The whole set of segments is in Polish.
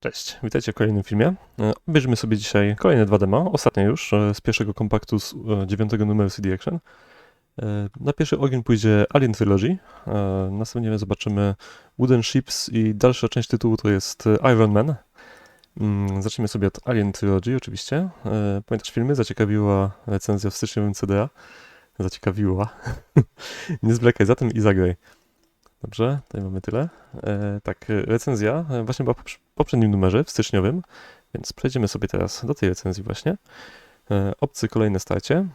Cześć, witajcie w kolejnym filmie. E, Obejrzymy sobie dzisiaj kolejne dwa demo, ostatnie już, e, z pierwszego kompaktu z e, dziewiątego numeru CD Action. Na pierwszy ogień pójdzie Alien Trilogy, następnie zobaczymy Wooden Ships i dalsza część tytułu to jest Iron Man. Mm, Zacznijmy sobie od Alien Trilogy oczywiście. Pamiętasz filmy? Zaciekawiła recenzja w styczniowym CDA. Zaciekawiła. Nie zwlekaj za tym i zagraj. Dobrze, tutaj mamy tyle. Tak, recenzja właśnie była poprzednim numerze, w styczniowym, więc przejdziemy sobie teraz do tej recenzji właśnie. E, obcy kolejne starcie.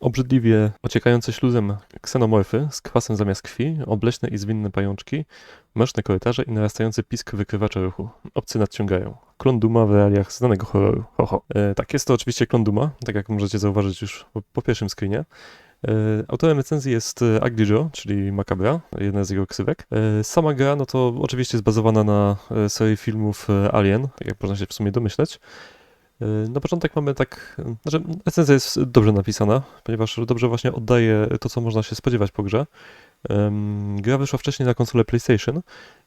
Obrzydliwie ociekające śluzem ksenomorfy z kwasem zamiast krwi, obleśne i zwinne pajączki, mroczne korytarze i narastający pisk wykrywacza ruchu. Obcy nadciągają. Klon Duma w realiach znanego horroru. Ho, ho. E, tak, jest to oczywiście klon Duma, tak jak możecie zauważyć już po, po pierwszym screenie. E, Autorem recenzji jest e, Joe, czyli Macabra, jedna z jego ksywek. E, Sama gra, no to oczywiście jest bazowana na serii filmów Alien, jak można się w sumie domyśleć. Na początek mamy tak, znaczy recenzja jest dobrze napisana, ponieważ dobrze właśnie oddaje to, co można się spodziewać po grze. Gra wyszła wcześniej na konsolę PlayStation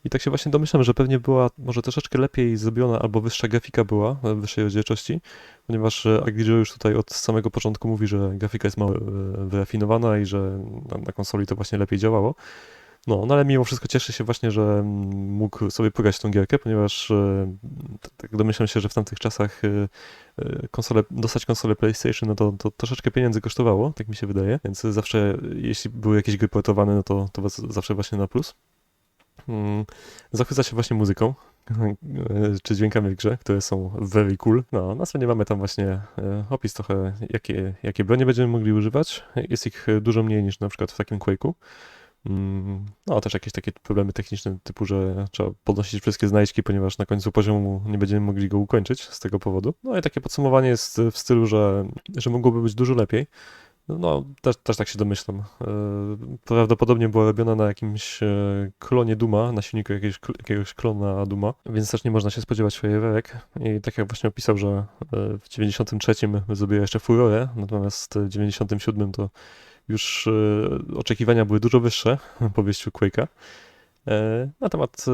i tak się właśnie domyślam, że pewnie była może troszeczkę lepiej zrobiona albo wyższa grafika była, e, wyższej rozdzielczości, ponieważ e, Joe już tutaj od samego początku mówi, że grafika jest mało e, wyrafinowana i że na, na konsoli to właśnie lepiej działało. No, no ale mimo wszystko cieszę się właśnie, że mm, mógł sobie pograć tą gierkę, ponieważ e, tak domyślam się, że w tamtych czasach e, e, konsole, dostać konsolę PlayStation, no to, to troszeczkę pieniędzy kosztowało, tak mi się wydaje, więc zawsze jeśli były jakieś gry portowane, no to, to zawsze właśnie na plus. Mm, Zachwyca się właśnie muzyką, czy dźwiękami w grze, które są very cool. No, następnie mamy tam właśnie opis trochę, jakie, jakie bronie będziemy mogli używać. Jest ich dużo mniej niż na przykład w takim Quake'u. Mm, No, też jakieś takie problemy techniczne, typu, że trzeba podnosić wszystkie znajdźki, ponieważ na końcu poziomu nie będziemy mogli go ukończyć z tego powodu. No i takie podsumowanie jest w stylu, że, że mogłoby być dużo lepiej. No, też, też tak się domyślam. E, Prawdopodobnie była robiona na jakimś e, klonie Duma, na silniku jakiegoś, jakiegoś klona Duma, więc też nie można się spodziewać fajerwerek. I tak jak właśnie opisał, że e, w 93 zrobiła jeszcze furorę, natomiast w 97 to już e, oczekiwania były dużo wyższe po wyjściu Quake'a. E, Na temat e,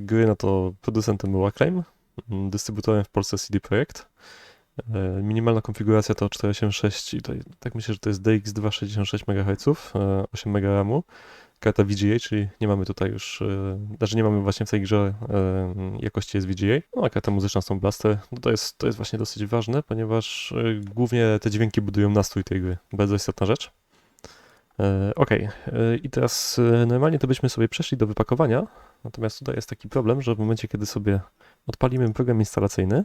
gry, no to producentem był Acclaim, m, dystrybutorem w Polsce CD Projekt. Minimalna konfiguracja to 486 i tak myślę, że to jest DX266 MHz, e, 8 MB RAMu. Karta VGA, czyli nie mamy tutaj już, znaczy nie mamy właśnie w tej grze jakości jest VGA. No a karta muzyczna są Blaster. No to jest, to jest właśnie dosyć ważne, ponieważ głównie te dźwięki budują nastrój tej gry. Bardzo istotna rzecz. E, Okej, E, i teraz e, normalnie to byśmy sobie przeszli do wypakowania, natomiast tutaj jest taki problem, że w momencie, kiedy sobie odpalimy program instalacyjny,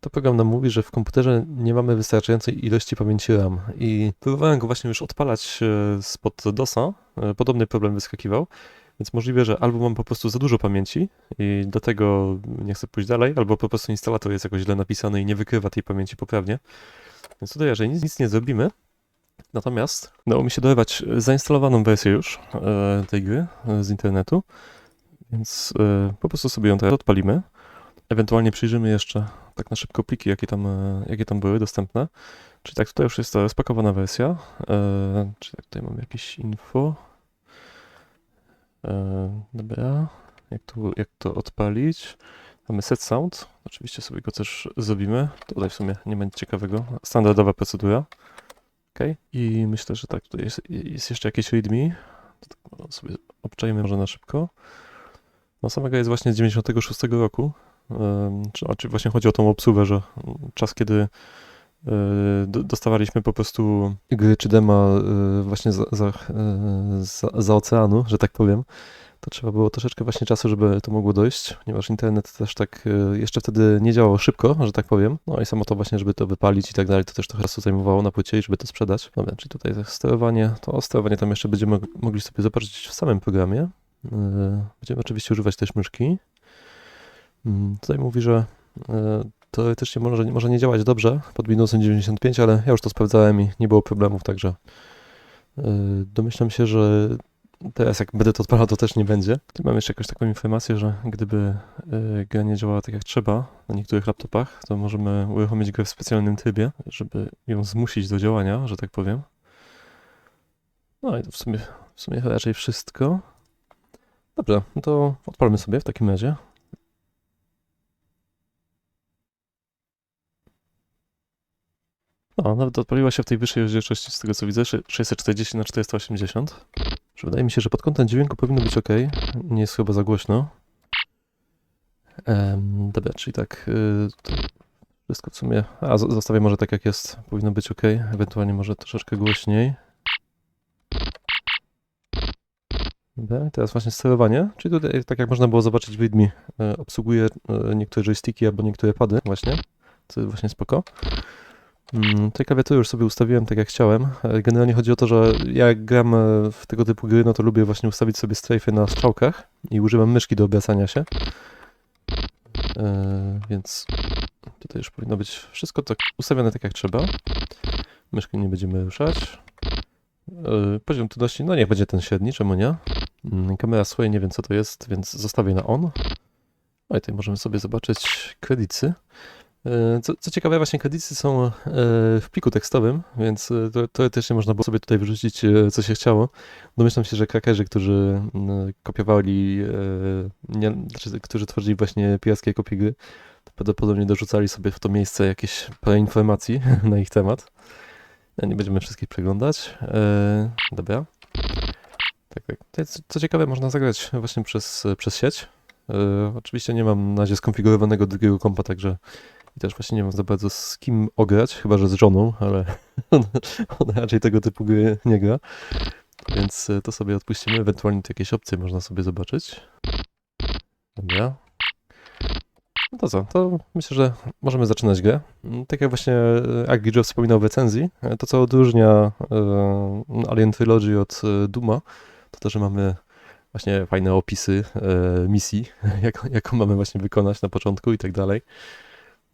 to program nam mówi, że w komputerze nie mamy wystarczającej ilości pamięci RAM. I próbowałem go właśnie już odpalać spod DOSa, podobny problem wyskakiwał, więc możliwe, że albo mam po prostu za dużo pamięci i do tego nie chcę pójść dalej, albo po prostu instalator jest jakoś źle napisany i nie wykrywa tej pamięci poprawnie. Więc tutaj, jeżeli nic, nic nie zrobimy, Natomiast udało mi się dorwać zainstalowaną wersję już e, tej gry e, z internetu, więc e, po prostu sobie ją teraz odpalimy. Ewentualnie przyjrzymy jeszcze tak na szybko pliki, jakie tam, e, jakie tam były dostępne. Czyli tak, tutaj już jest ta spakowana wersja. E, czyli tak, tutaj mamy jakieś info. E, dobra, jak to, jak to odpalić? Mamy set sound. Oczywiście sobie go też zrobimy. Tutaj w sumie nie nic ciekawego. Standardowa procedura. I myślę, że tak, tutaj jest, jest jeszcze jakieś readme. Tak może sobie obczajmy może na szybko. No jest właśnie z 96 roku. Czy, właśnie chodzi o tą obsługę, że mm, czas, kiedy do- dostawaliśmy po prostu gry czy dema y, właśnie za, za, y, za, za oceanu, że tak powiem, to trzeba było troszeczkę właśnie czasu, żeby to mogło dojść, ponieważ internet też tak y, jeszcze wtedy nie działał szybko, że tak powiem. No i samo to właśnie, żeby to wypalić i tak dalej, to też trochę czasu zajmowało na płycie i żeby to sprzedać. Dobra, czyli tutaj sterowanie, to sterowanie tam jeszcze będziemy mog- mogli sobie zobaczyć w samym programie. Y, Będziemy oczywiście używać też myszki. Mm, Tutaj mówi, że y, teoretycznie może, może nie działać dobrze pod Windowsem 95, ale ja już to sprawdzałem i nie było problemów, także domyślam się, że teraz jak będę to odpalał, to też nie będzie. Tu mam jeszcze jakąś taką informację, że gdyby y, gra nie działała tak jak trzeba na niektórych laptopach, to możemy uruchomić grę w specjalnym trybie, żeby ją zmusić do działania, że tak powiem. No i to w sumie, w sumie raczej wszystko. Dobra, no to odpalmy sobie w takim razie. No, nawet odpaliła się w tej wyższej rozdzielczości, z tego co widzę, 640 na 480 że Wydaje mi się, że pod kątem dźwięku powinno być ok. Nie jest chyba za głośno. Em, dobra, czyli tak, y, to wszystko w sumie... A, zostawię może tak jak jest. Powinno być ok. Ewentualnie może troszeczkę głośniej. Dobra, teraz właśnie sterowanie, czyli tutaj, tak jak można było zobaczyć w Widmi, e, obsługuje e, niektóre joysticki albo niektóre pady właśnie, co jest właśnie spoko. Mm, Tej klawiatury już sobie ustawiłem tak jak chciałem. E, Generalnie chodzi o to, że ja jak gram e, w tego typu gry, no to lubię właśnie ustawić sobie strajfy na strzałkach i używam myszki do obracania się. E, Więc tutaj już powinno być wszystko tak ustawione tak jak trzeba. Myszki nie będziemy ruszać. Poziom trudności, no niech będzie ten średni, czemu nie? Mm, Kamera sway, nie wiem co to jest, więc zostawię na on. No i tutaj możemy sobie zobaczyć kredycy. E, Co, co ciekawe, właśnie kredycy są e, w pliku tekstowym, więc e, teoretycznie można było sobie tutaj wyrzucić co się chciało. Domyślam się, że krakerzy, którzy kopiowali, nie, znaczy, którzy tworzyli właśnie pirackie kopie gry, prawdopodobnie dorzucali sobie w to miejsce jakieś parę informacji na ich temat. Nie będziemy wszystkich przeglądać. Dobra. Tak, tak. Co, ciekawe, można zagrać właśnie przez, przez sieć. Oczywiście nie mam na razie skonfigurowanego drugiego kompa, także i też właśnie nie mam za bardzo z kim ograć, chyba że z żoną, ale on, on raczej tego typu gry nie gra. Więc e, to sobie odpuścimy. Ewentualnie tu jakieś opcje można sobie zobaczyć. Dobra. No to co, to myślę, że możemy zaczynać grę. Mm, Tak jak właśnie e, Agri Joe wspominał w recenzji, e, to co odróżnia Alien Trilogy od Duma, to to, że mamy właśnie fajne opisy misji, jak, jaką mamy właśnie wykonać na początku i tak dalej.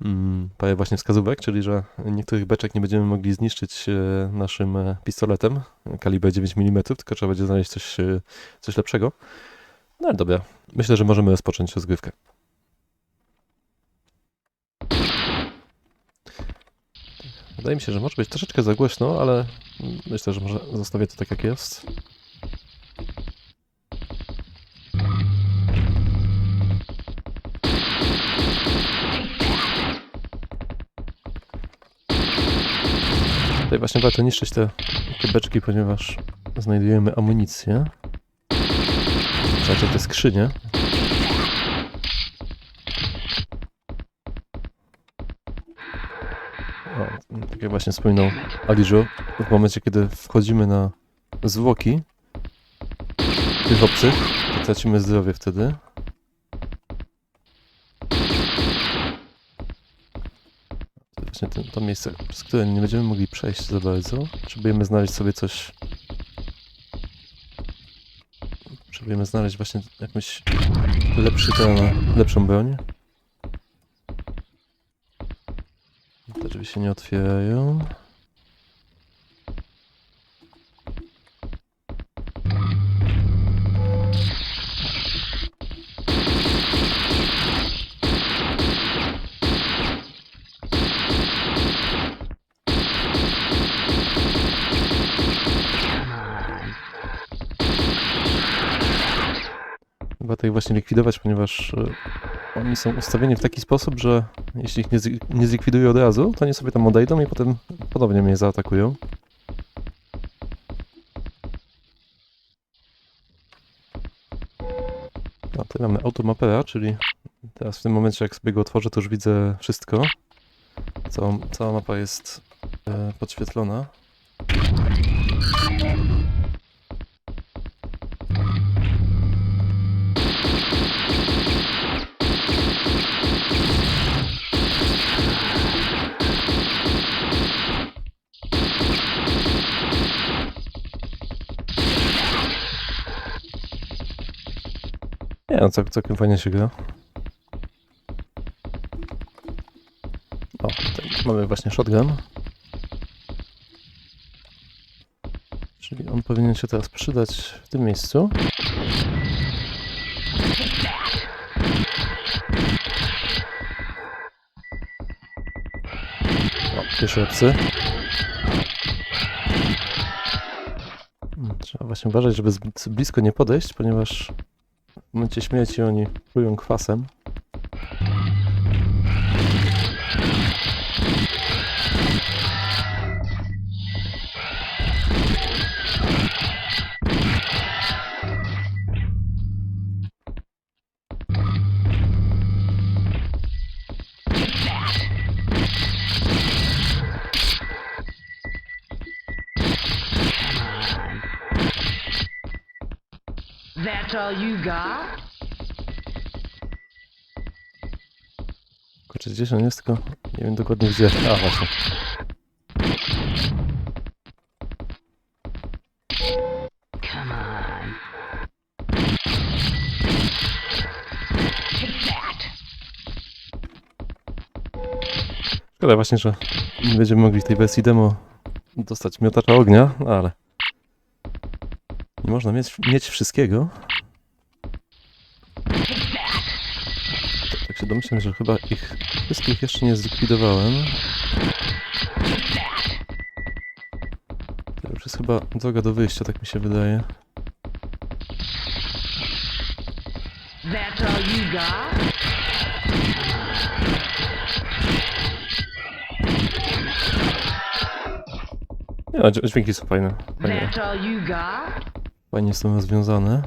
Mm, parę właśnie wskazówek, czyli że niektórych beczek nie będziemy mogli zniszczyć e, naszym e, pistoletem kaliber 9 mm, tylko trzeba będzie znaleźć coś, e, coś lepszego. No ale dobra, myślę, że możemy rozpocząć rozgrywkę. Wydaje mi się, że może być troszeczkę za głośno, ale myślę, że może zostawię to tak jak jest. Tutaj właśnie warto niszczyć te, te beczki, ponieważ znajdujemy amunicję. Znaczy te skrzynie. O, tak jak właśnie wspominał Aliżu, w momencie kiedy wchodzimy na zwłoki tych obcych, to tracimy zdrowie wtedy. To jest właśnie ten, to miejsce, przez które nie będziemy mogli przejść za bardzo. Potrzebujemy znaleźć sobie coś... Potrzebujemy znaleźć właśnie jakąś lepszy ten, lepszą broń. Te drzwi się nie otwierają. Chyba to ich właśnie likwidować, ponieważ e, oni są ustawieni w taki sposób, że jeśli ich nie, zlikwiduję od razu, to oni sobie tam odejdą i potem ponownie mnie zaatakują. No, tutaj mamy automapera, czyli teraz w tym momencie jak sobie go otworzę, to już widzę wszystko. Cała, cała mapa jest e, podświetlona. Nie, no cał, całkiem fajnie się gra. O, tutaj mamy właśnie shotgun. Czyli on powinien się teraz przydać w tym miejscu. O, pierwszy obcy. Mm, Trzeba właśnie uważać, żeby zbyt blisko nie podejść, ponieważ w momencie śmierci oni plują kwasem. That's all you got? Kurczę, gdzieś on jest, tylko nie wiem dokładnie gdzie. A, właśnie. Come on. Take that. Szkoda właśnie, że nie będziemy mogli w tej wersji demo dostać miotacza ognia, ale nie można mieć, mieć wszystkiego. Tak się domyślam, że chyba ich wszystkich jeszcze nie zlikwidowałem. To już jest chyba droga do wyjścia, tak mi się wydaje. Nie, no, dź- dźwięki są fajne. Fajnie, fajnie są rozwiązane.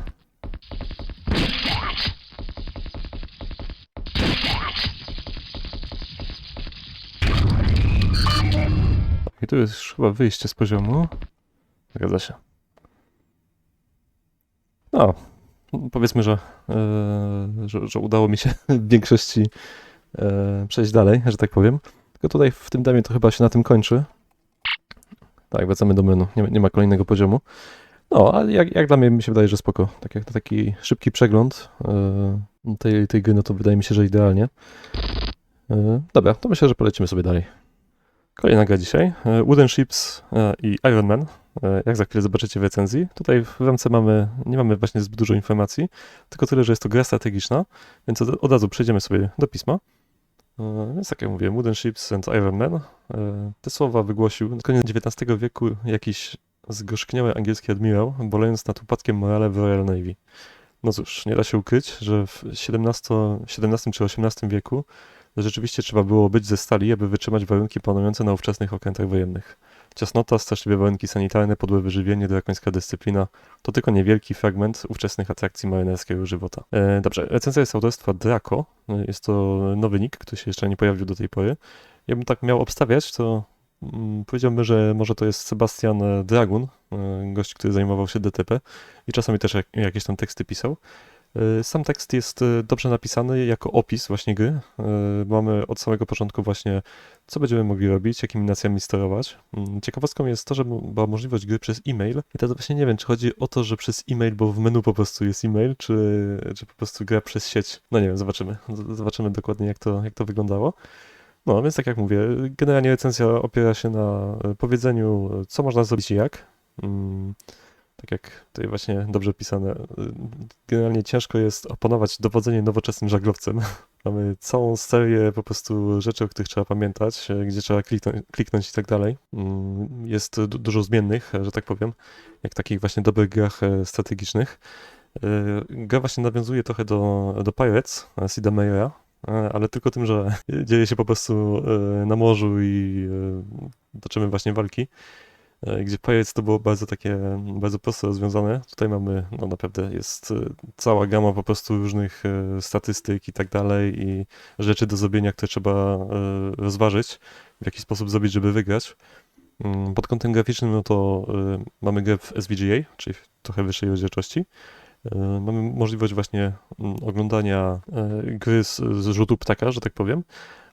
I tu jest chyba wyjście z poziomu. Zgadza się. No, powiedzmy, że, e, że, że udało mi się w większości e, przejść dalej, że tak powiem. Tylko tutaj w tym damie to chyba się na tym kończy. Tak, wracamy do menu. Nie, ma- nie ma kolejnego poziomu. No, ale jak, jak dla mnie mi się wydaje, że spoko. Tak jak to taki szybki przegląd e, tej, tej gry, no to wydaje mi się, że idealnie. E, dobra, to myślę, że polecimy sobie dalej. Kolejna gra dzisiaj. e, Wooden Ships e, i Iron Man. E, Jak za chwilę zobaczycie w recenzji. Tutaj w ramce mamy, nie mamy właśnie zbyt dużo informacji, tylko tyle, że jest to gra strategiczna, więc od, razu przejdziemy sobie do pisma. Więc tak jak mówię, Wooden Ships and Iron Man. Te słowa wygłosił na koniec XIX wieku jakiś zgorzkniały angielski admirał, bolejąc nad upadkiem morale w Royal Navy. No cóż, nie da się ukryć, że w XVII, XVII czy XVIII wieku rzeczywiście trzeba było być ze stali, aby wytrzymać warunki panujące na ówczesnych okrętach wojennych. Ciasnota, straszliwe warunki sanitarne, podłe wyżywienie, drakońska dyscyplina to tylko niewielki fragment ówczesnych atrakcji marynerskiego żywota. E, dobrze, recenzja jest autorstwa Draco. E, Jest to nowy nick, który się jeszcze nie pojawił do tej pory. Jakbym tak miał obstawiać, to mm, powiedziałbym, że może to jest Sebastian Dragun, e, gość, który zajmował się DTP i czasami też jak, jakieś tam teksty pisał. E, Sam tekst jest e, dobrze napisany jako opis właśnie gry. E, Mamy od samego początku właśnie, co będziemy mogli robić, jakimi nacjami sterować. Mm, Ciekawostką jest to, że była możliwość gry przez e-mail. I teraz właśnie nie wiem, czy chodzi o to, że przez e-mail, bo w menu po prostu jest e-mail, czy, czy po prostu gra przez sieć. No nie wiem, zobaczymy. Zobaczymy dokładnie, jak to, jak to wyglądało. No, więc tak jak mówię, generalnie recenzja opiera się na powiedzeniu, co można zrobić i jak. Tak jak tutaj właśnie dobrze pisane. Generalnie ciężko jest oponować dowodzenie nowoczesnym żaglowcem. Mamy całą serię po prostu rzeczy, o których trzeba pamiętać, e, gdzie trzeba kliknąć, kliknąć i tak dalej. Mm, Jest du- dużo zmiennych, e, że tak powiem, jak takich właśnie dobrych grach e, strategicznych. Gra właśnie nawiązuje trochę do, do Pirates, Sida Meyera, ale tylko tym, że dzieje się po prostu na morzu i toczymy właśnie walki. E, Gdzie Pirates to było bardzo takie, bardzo prosto rozwiązane. Tutaj mamy, no naprawdę jest e, cała gama po prostu różnych e, statystyk i tak dalej i rzeczy do zrobienia, które trzeba rozważyć, w jaki sposób zrobić, żeby wygrać. Mm, Pod kątem graficznym, no to mamy grę w SVGA, czyli w trochę wyższej rozdzielczości. Mamy możliwość właśnie mm, oglądania gry z, z rzutu ptaka, że tak powiem,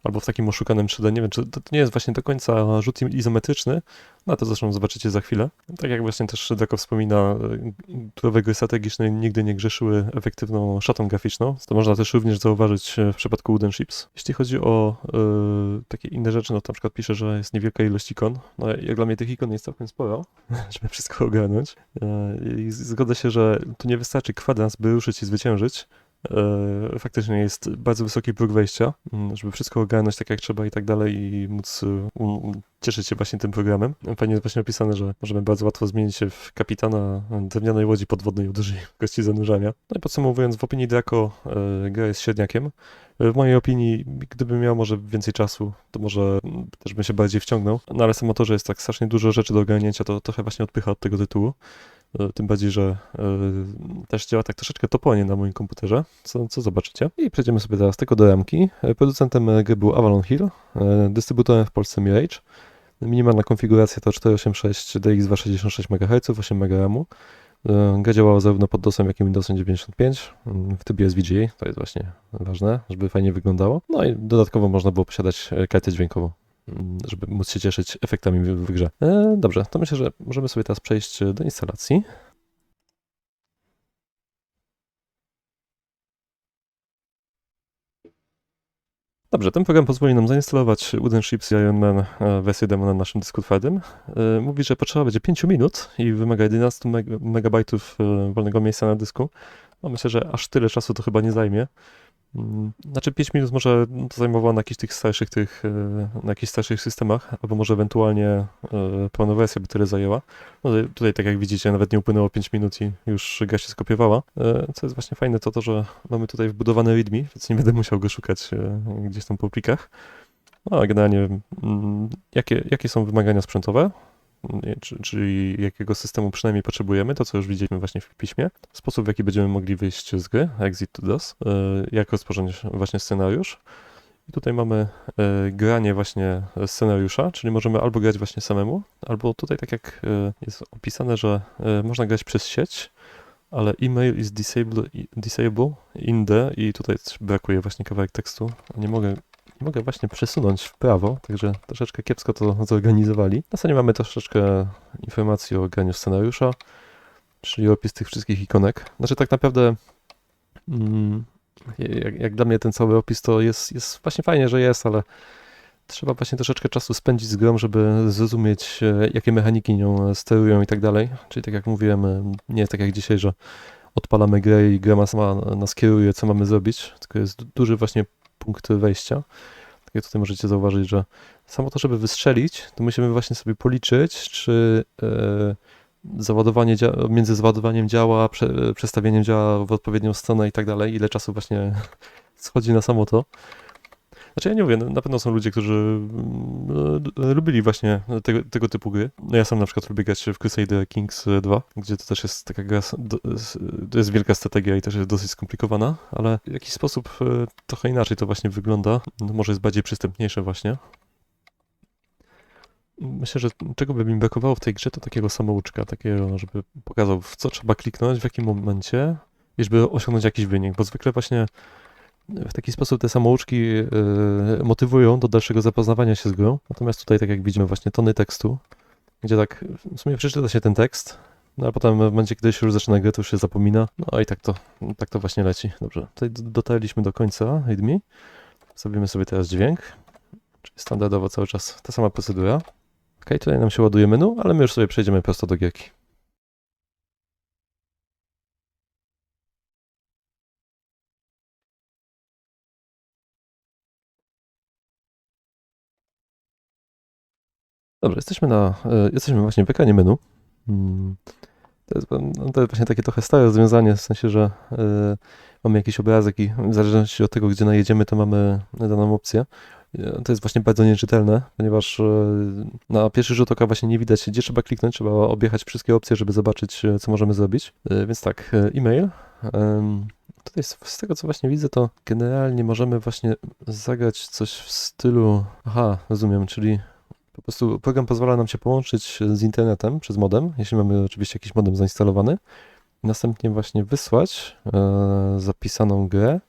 albo w takim oszukanym 3D. Nie wiem, czy to, nie jest właśnie do końca rzut izometryczny, no to zresztą zobaczycie za chwilę. Tak jak właśnie też Deko wspomina, e, turowe gry strategiczne nigdy nie grzeszyły efektywną szatą graficzną, to można też również zauważyć e, w przypadku Wooden Ships. Jeśli chodzi o e, takie inne rzeczy, no to na przykład pisze, że jest niewielka ilość ikon. No jak dla mnie tych ikon jest całkiem sporo, żeby wszystko ogarnąć. I zgodzę się, że tu nie wystarczy kwadrans, by ruszyć i zwyciężyć. E, Faktycznie jest bardzo wysoki próg wejścia, mm, żeby wszystko ogarnąć tak jak trzeba i tak dalej i móc e, cieszyć się właśnie tym programem. Fajnie jest właśnie opisane, że możemy bardzo łatwo zmienić się w kapitana drewnianej łodzi podwodnej uderzyć w kości zanurzania. No i podsumowując, w opinii Draco e, gra jest średniakiem. W mojej opinii, gdybym miał może więcej czasu, to może mm, też bym się bardziej wciągnął. No ale samo to, że jest tak strasznie dużo rzeczy do ogarnięcia, to trochę właśnie odpycha od tego tytułu. E, Tym bardziej, że e, też działa tak troszeczkę topornie na moim komputerze, co, co zobaczycie. I przejdziemy sobie teraz tylko do ramki. E, Producentem gry był Avalon Hill, dystrybutorem w Polsce Mirage. Minimalna konfiguracja to 486 DX266 MHz, 8 MB RAMu. E, Gra działała zarówno pod DOSem, jak i Windowsem 95 mm, w trybie SVGA, to jest właśnie ważne, żeby fajnie wyglądało. No i dodatkowo można było posiadać kartę dźwiękową, żeby móc się cieszyć efektami w, w grze. E, dobrze, to myślę, że możemy sobie teraz przejść do instalacji. Dobrze, ten program pozwoli nam zainstalować Wooden Ships i Iron Man e, wersję demo na naszym dysku twardym. E, Mówi, że potrzeba będzie 5 minut i wymaga 11 meg megabajtów e, wolnego miejsca na dysku. No myślę, że aż tyle czasu to chyba nie zajmie. Znaczy 5 minut może to zajmowało na jakichś tych starszych tych, e, na jakichś starszych systemach, albo może ewentualnie e, pełna wersja by tyle zajęła. No tutaj- tak jak widzicie nawet nie upłynęło 5 minut i już gra się skopiowała. E, Co jest właśnie fajne to to, że mamy tutaj wbudowany readme, więc nie będę musiał go szukać gdzieś tam po plikach. No a generalnie mm, jakie, jakie są wymagania sprzętowe? Czyli jakiego systemu przynajmniej potrzebujemy, to co już widzieliśmy właśnie w piśmie, sposób w jaki będziemy mogli wyjść z gry, exit to DOS, e, jak rozpocząć właśnie scenariusz. I tutaj mamy e, granie właśnie scenariusza, czyli możemy albo grać właśnie samemu, albo tutaj tak jak e, jest opisane, że można grać przez sieć, ale email is disabled, disable in the i tutaj brakuje właśnie kawałek tekstu. Nie mogę, mogę właśnie przesunąć w prawo, także troszeczkę kiepsko to zorganizowali. Na stronie mamy troszeczkę informacji o graniu scenariusza, czyli opis tych wszystkich ikonek. Znaczy tak naprawdę mm, jak, jak dla mnie ten cały opis to jest, jest właśnie fajnie, że jest, ale trzeba właśnie troszeczkę czasu spędzić z grą, żeby zrozumieć, e, jakie mechaniki nią sterują i tak dalej. Czyli tak jak mówiłem, e, nie tak jak dzisiaj, że odpalamy grę i gra ma sama nas kieruje, co mamy zrobić, tylko jest du- duży właśnie punkt wejścia. Jak tutaj możecie zauważyć, że samo to, żeby wystrzelić, to musimy właśnie sobie policzyć, czy e, załadowanie między załadowaniem działa, prze, przestawieniem działa w odpowiednią stronę i tak dalej, ile czasu właśnie schodzi na samo to. Znaczy ja nie mówię, no, na pewno są ludzie, którzy mm, e, lubili właśnie tego, tego typu gry. No ja sam na przykład lubię grać w Crusader Kings 2, gdzie to też jest taka gra, to jest wielka strategia i też jest dosyć skomplikowana, ale w jakiś sposób e, trochę inaczej to właśnie wygląda. No, może jest bardziej przystępniejsze właśnie. Myślę, że czego by mi brakowało w tej grze, to takiego samouczka, takiego, żeby pokazał, w co trzeba kliknąć, w jakim momencie, żeby osiągnąć jakiś wynik, bo zwykle właśnie w taki sposób te samouczki e, motywują do dalszego zapoznawania się z grą. Natomiast tutaj, tak jak widzimy, właśnie tony tekstu, gdzie tak w sumie przeczyta się ten tekst, no a potem w momencie, kiedy się już zaczyna grę, to już się zapomina. No i tak to, tak to właśnie leci. Dobrze, tutaj dotarliśmy do końca readme. Zrobimy sobie teraz dźwięk, czyli standardowo cały czas ta sama procedura. Ok, tutaj nam się ładuje menu, ale my już sobie przejdziemy prosto do gierki. Dobrze, jesteśmy na, e, jesteśmy właśnie w ekranie menu. Mm, To jest, no, to jest właśnie takie trochę stare rozwiązanie, w sensie, że e, mamy jakiś obrazek i w zależności od tego, gdzie najedziemy, to mamy daną opcję. E, To jest właśnie bardzo nieczytelne, ponieważ na pierwszy rzut oka właśnie nie widać, gdzie trzeba kliknąć, trzeba objechać wszystkie opcje, żeby zobaczyć, co możemy zrobić. Więc tak, e-mail. Em, Tutaj z tego, co właśnie widzę, to generalnie możemy właśnie zagrać coś w stylu... Aha, rozumiem, czyli po prostu program pozwala nam się połączyć z internetem przez modem, jeśli mamy oczywiście jakiś modem zainstalowany. Następnie właśnie wysłać e, zapisaną grę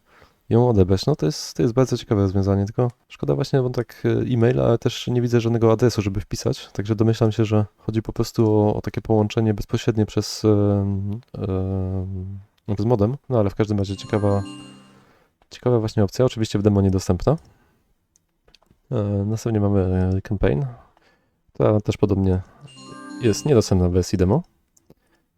i ją odebrać. No to jest, to jest bardzo ciekawe rozwiązanie, tylko szkoda właśnie, bo tak e, e-mail, ale też nie widzę żadnego adresu, żeby wpisać, także domyślam się, że chodzi po prostu o, o takie połączenie bezpośrednie przez, em, no, przez modem, no ale w każdym razie ciekawa, ciekawa właśnie opcja, oczywiście w demo niedostępna. E, Następnie mamy e, campaign. Ta też podobnie jest niedostępna w wersji demo.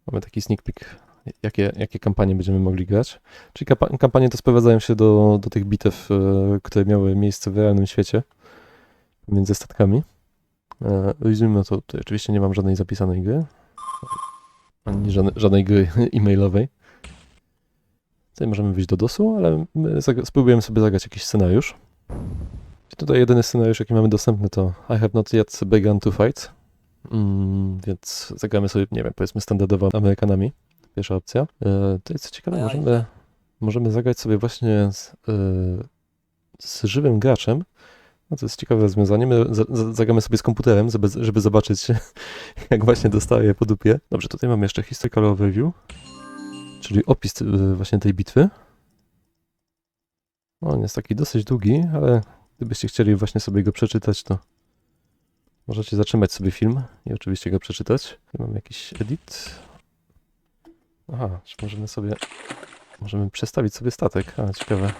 Mamy taki sneak peek, jakie, jakie kampanie będziemy mogli grać. Czyli kampa- kampanie to sprowadzają się do, do tych bitew, e, które miały miejsce w realnym świecie między statkami. Resume to tutaj oczywiście nie mam żadnej zapisanej gry, ani żadnej, żadnej gry e-mailowej. Tutaj możemy wyjść do DOSu, ale my spróbujemy sobie zagrać jakiś scenariusz. Tutaj jedyny scenariusz, jaki mamy dostępny, to I have not yet begun to fight. Mm, więc zagramy sobie, nie wiem, powiedzmy standardowo Amerykanami. Pierwsza opcja. E, to jest co ciekawe, możemy, możemy zagrać sobie właśnie z, e, z żywym graczem, No to jest ciekawe rozwiązanie. My za- za- zagramy sobie z komputerem, żeby, żeby zobaczyć, jak właśnie dostaje po dupie. Dobrze, tutaj mamy jeszcze historical overview, czyli opis y, właśnie tej bitwy. On jest taki dosyć długi, ale gdybyście chcieli właśnie sobie go przeczytać, to możecie zatrzymać sobie film i oczywiście go przeczytać. Tu mamy jakiś edit. Aha, czy możemy sobie... Możemy przestawić sobie statek. A, ciekawe.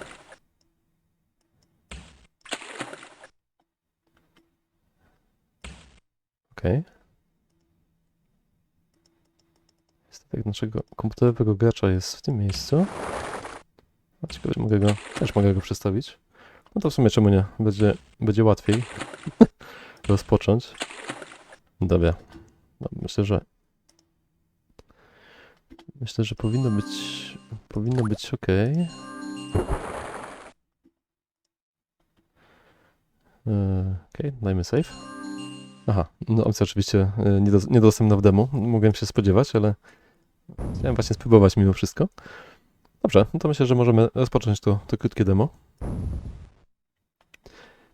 Okej. Statek naszego komputerowego gracza jest w tym miejscu. A ciekawe, czy mogę go... Też mogę go przestawić. No to w sumie czemu nie? Będzie, będzie łatwiej rozpocząć. Dobra. No, myślę, że myślę, że powinno być powinno być ok. Ok, dajmy save. Aha, no opcja oczywiście e, niedos- niedostępna w demo. Mogłem się spodziewać, ale chciałem właśnie spróbować mimo wszystko. Dobrze, no to myślę, że możemy rozpocząć to, to krótkie demo.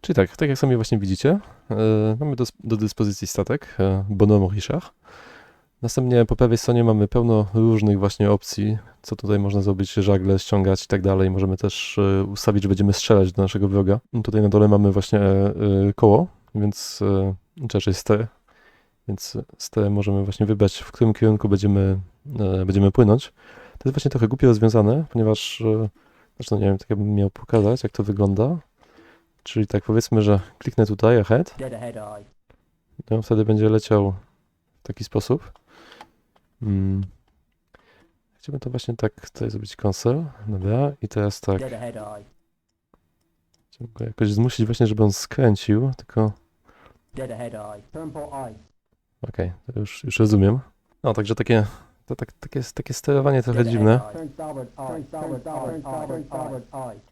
Czyli tak, tak jak sami właśnie widzicie, e, mamy do, do dyspozycji statek e, Bonomo Richard. Następnie po prawej stronie mamy pełno różnych właśnie opcji, co tutaj można zrobić, żagle ściągać i tak dalej. Możemy też e, ustawić, że będziemy strzelać do naszego wroga. Tutaj na dole mamy właśnie e, koło, więc e, czy raczej ster, więc ster możemy właśnie wybrać, w którym kierunku będziemy, e, będziemy płynąć. To jest właśnie trochę głupio rozwiązane, ponieważ, znaczy no nie wiem, tak jakbym miał pokazać, jak to wygląda. Czyli tak powiedzmy, że kliknę tutaj ahead, Dead ahead eye. i on wtedy będzie leciał w taki sposób. Mm. Chciałbym to właśnie tak tutaj zrobić console, dobra, i teraz tak, Dead ahead eye. chciałbym go jakoś zmusić właśnie, żeby on skręcił, tylko Dead ahead eye. Turn port eye. okej, to już, już rozumiem. No, także takie, to tak, takie, takie sterowanie trochę dziwne. Turn starboard eye. Turn starboard eye. Turn starboard eye.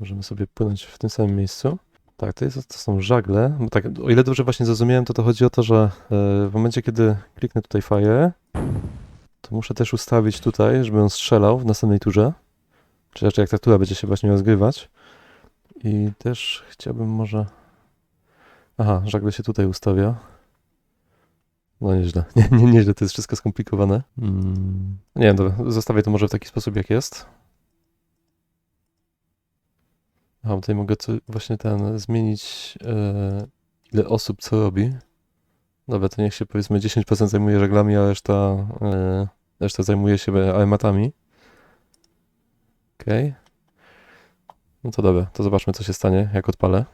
Możemy sobie płynąć w tym samym miejscu. Tak, to, jest, to są żagle. Bo tak, o ile dobrze właśnie zrozumiałem, to to chodzi o to, że e, w momencie, kiedy kliknę tutaj fire, to muszę też ustawić tutaj, żeby on strzelał w następnej turze. Czy raczej jak ta tura będzie się właśnie rozgrywać. I też chciałbym może... Aha, żagle się tutaj ustawia. No nieźle. Nie, nie, nieźle, to jest wszystko skomplikowane. Mm. Nie wiem, zostawię to może w taki sposób, jak jest. Aha, tutaj mogę co, właśnie ten zmienić e, ile osób co robi. Dobra, to niech się powiedzmy 10% zajmuje żaglami, a reszta, e, reszta zajmuje się armatami. Okej. No to dobra, to zobaczmy co się stanie, jak odpalę.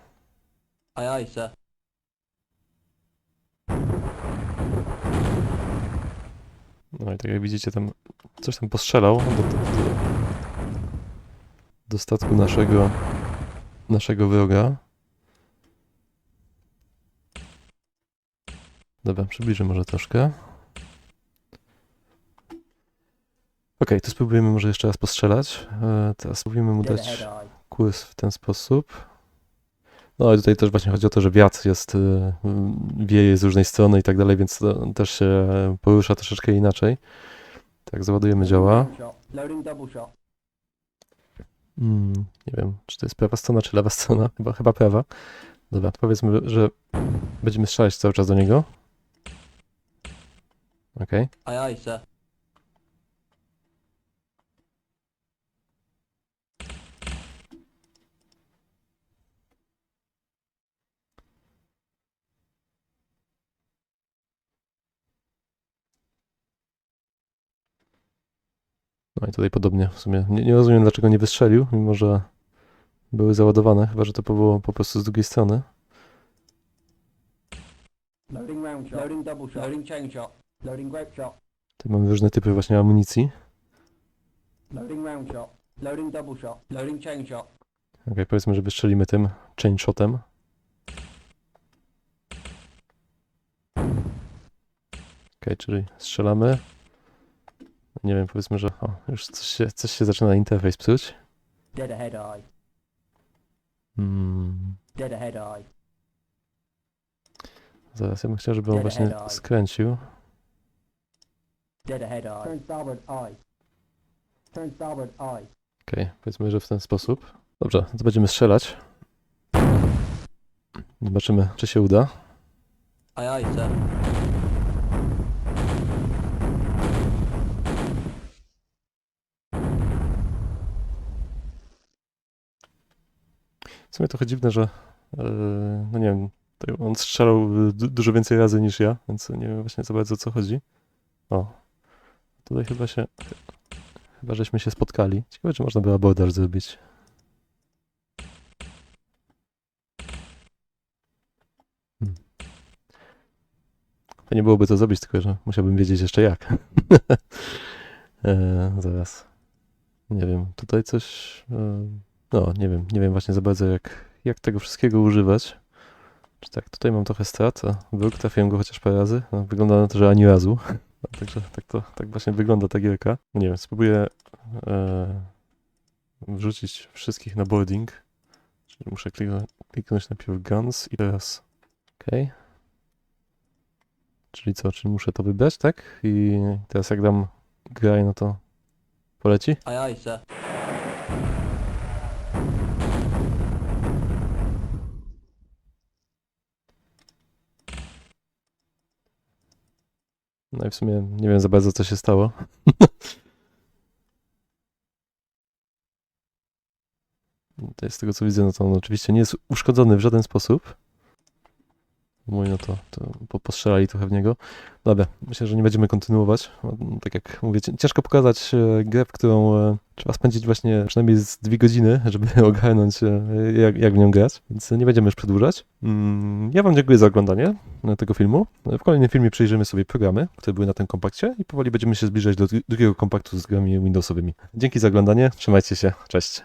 Aye aye, sir. No i tak jak widzicie, tam coś tam postrzelał do, do, do statku naszego, naszego wroga. Dobra, przybliżę może troszkę. Okej, to spróbujemy może jeszcze raz postrzelać. E, teraz spróbujemy mu dać kurs w ten sposób. No i tutaj też właśnie chodzi o to, że wiatr jest, y, wieje z różnej strony i tak dalej, więc to też się porusza troszeczkę inaczej. Tak, załadujemy działa. Loading shot. Loading double shot. Mm, nie wiem, czy to jest prawa strona, czy lewa strona. Chyba, chyba prawa. Dobra, to powiedzmy, że będziemy strzelać cały czas do niego. Okej. Aye aye, sir. No i tutaj podobnie w sumie. Nie, nie rozumiem, dlaczego nie wystrzelił, mimo że były załadowane, chyba że to było po prostu z drugiej strony. Loading round shot. Loading double shot. Loading chain shot. Loading grape shot. Tu mamy różne typy właśnie amunicji. Loading round shot. Loading double shot. Loading chain shot. Okej, powiedzmy, że wystrzelimy tym chain shotem. Okej, czyli strzelamy. Nie wiem, powiedzmy, że o, już coś się, coś się zaczyna interfejs psuć. Dead ahead eye. Hmm, Dead ahead eye. zaraz, ja bym chciał, żeby on Dead właśnie ahead eye. skręcił. Dead ahead eye. Turn starboard eye. Turn starboard eye. Okej, powiedzmy, że w ten sposób. Dobrze, no to będziemy strzelać. Zobaczymy, czy się uda. Aye, aye, sir. W sumie trochę dziwne, że yy, no nie wiem, on strzelał du- dużo więcej razy niż ja, więc nie wiem właśnie za bardzo o co chodzi. O, tutaj chyba się, chyba żeśmy się spotkali. Ciekawe, czy można by abordaż zrobić. Hmm. Fajnie byłoby to zrobić, tylko że musiałbym wiedzieć jeszcze jak. e, zaraz. Nie wiem, tutaj coś... E, no, nie wiem, nie wiem właśnie za bardzo jak, jak tego wszystkiego używać. Czy tak, tutaj mam trochę strat, a wróg trafiłem go chociaż parę razy. No, wygląda na to, że ani razu. No, Także tak to, tak właśnie wygląda ta gierka. No nie wiem, spróbuję e, wrzucić wszystkich na boarding. Czyli muszę kliknąć, kliknąć najpierw guns i teraz okej. Czyli co, czyli muszę to wybrać, tak? I teraz jak dam graj, no to poleci? Aye, sir. No i w sumie nie wiem za bardzo, co się stało. Tutaj z tego co widzę, no to on oczywiście nie jest uszkodzony w żaden sposób. Mój, no to, to po- postrzelali trochę w niego. Dobra, myślę, że nie będziemy kontynuować. No, Tak jak mówię, cię- ciężko pokazać e, grę, w którą e, trzeba spędzić właśnie przynajmniej z dwie godziny, żeby ogarnąć e, jak, jak w nią grać, więc nie będziemy już przedłużać. Mm, Ja wam dziękuję za oglądanie tego filmu. W kolejnym filmie przejrzymy sobie programy, które były na tym kompakcie i powoli będziemy się zbliżać do dru- drugiego kompaktu z grami Windowsowymi. Dzięki za oglądanie, trzymajcie się, cześć.